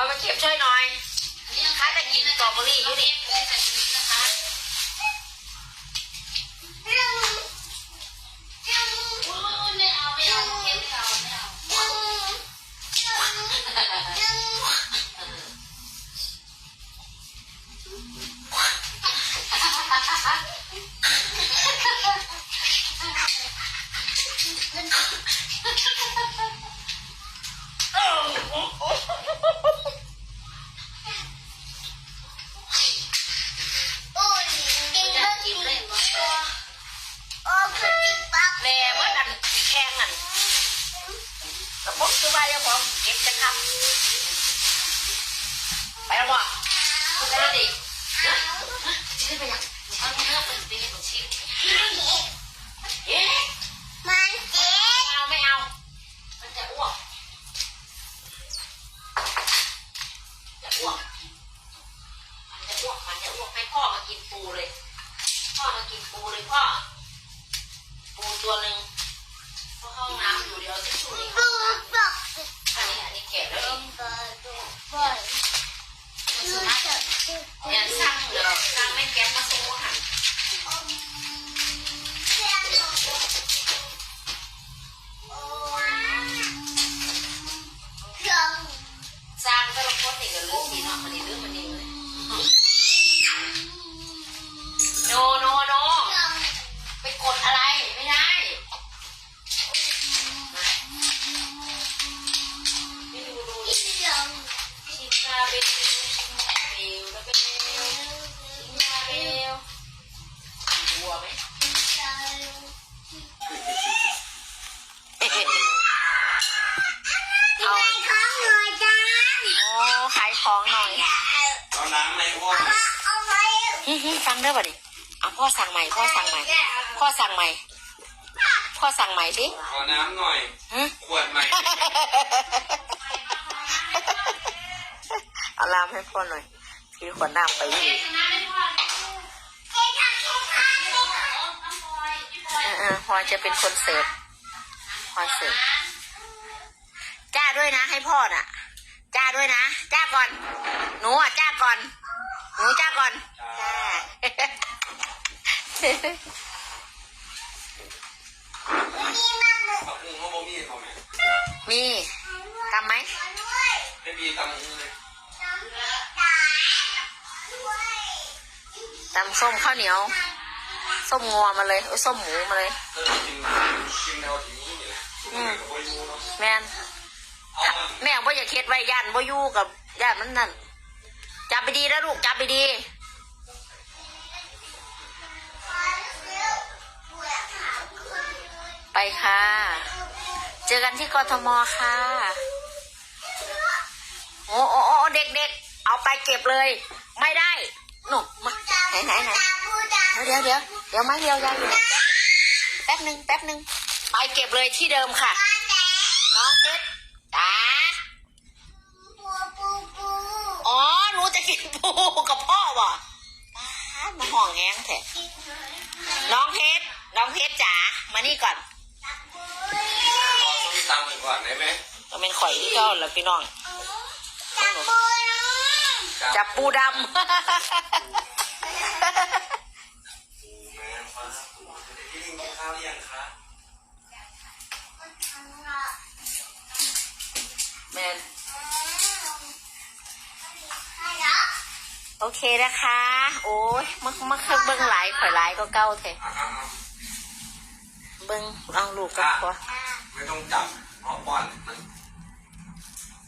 อยมาเก็บช่วยหน่อยอันนี้ยังถ้าจะกินสตรอเบอรี่อยู่ดิไม่ใส่ชนิ คือว่าเจ้าของเก็บจะครับไปแล้วบ่คุณได้แล้วดิชิ้นไปยังเอาเนื้อเป็นเป็นของชิ้นเอ๊ะไม่เอาไม่เอา มันจะอ้วกจะอ้วกมันจะอ้วกมันจะอ้วกให้พ่อมากินปูเลย พ่อมากินปูเลยพ่อ ปูตัวหนึ่งเพราะเข้าห้องน้ำอยู่เดี๋ยวทิชชู่นี่ เนี่ยสร้างเหลือสร้างไม่แก๊สมาส่ค่ะ ไหมเอาโอ้ขายของหน่อยเอาน้ำไหมพ่อเฮ้ยฟังได้ป่ะดิเอาพ่อสั่งใหม่พ่อสั่งใหม่พ่อสั่งใหม่พ่อสั่งใหม่สิขอน้ำหน่อยฮะขวดใหม่เอาลามให้พ่อหน่อยถือขวดน้ำไปดิ อยจะเป็นคนเสิร์ฟพลอยเสิร์ฟจ้าด้วยนะ ให้พ่อน่ะ จ้าด้วยนะ จ้าก่อน หนูอะจ้าก่อน หนูจ้าก่อน จ้าตับมุงเขาบอกมีเขาไหมมีทำไหม ไม่มีตำมุงเลยตำส้มข้าวเหนียว ส้มงัวมาเลยเอ้ยส้มหมูมาเลยเออกินกินแนวที่นี้นี่แหละอืมโอ้ยยูเนาะแม่นแม่ว่าอย่าเค็ดไว้ย่านว่ายู่กับย่านมันนั่นจับไปดีนะลูกจับไปดีไปค่ะ เจอกันที่กทมค่ะ โอ้โอ้โอ้เด็กๆ เอาไปเก็บเลย ไม่ได้ หนูมาไหนไหนไหนเดี๋ยวเดี๋ยว เดี๋ยวมาเดียวยายอยู่แป๊บหนึ่งแป๊บหนึ่งไปเก็บเลยที่เดิมค่ะ น้องเพชรจ๋าอ๋อหนูจะกินปูกับพ่อบ่ป้าดมาห่องแงงแท้น้องเพชรน้องเพชรจ๋ามานี่ก่อนขอส้มตำหน่อยก่อนได้ไหมก็เป็นข่อยที่เก้าแล้วพี่น้องจับปูดปู หรือยังคะำแมนโอเคนะคะ โอ้ยมักมักเบิ้งหลายข่อยหลายก็เก้าแท้อะเอาเอาเบิ้งเอาลูกกับพ่อไม่ต้องจับเพราะป้อนมัน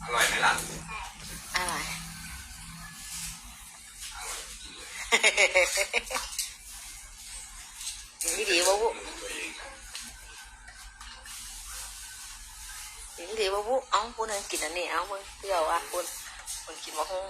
อร่อยไหมล่ะอะไรดีดีบ่บุมันตัวเอง ครับดีดีบ่บุเอาพูดนึงกินอันนี้เอาเบิ้งเปรี้ยวอะคุณคุณกินมะฮงอ